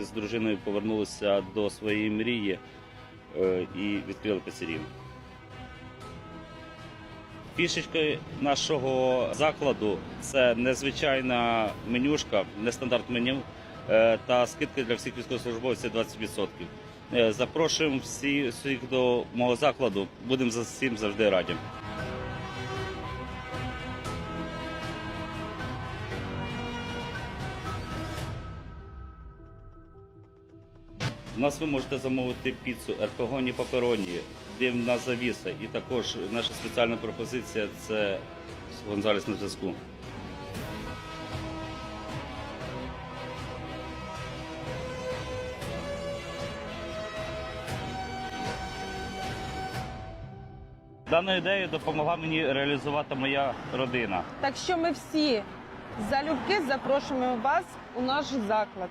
З дружиною повернулися до своєї мрії е, і відкрили пиццерію. Фішечкою нашого закладу це незвичайна менюшка, нестандарт меню е, та скидки для всіх військовослужбовців 20%. Е, Запрошуємо всіх до мого закладу. Будемо за всім завжди раді. У нас ви можете замовити піцу ерпегоні папероні, дивна завіса. І також наша спеціальна пропозиція це Гонзалес на зв'язку. Дану ідею допомогла мені реалізувати моя родина. Так що ми всі залюбки запрошуємо вас у наш заклад.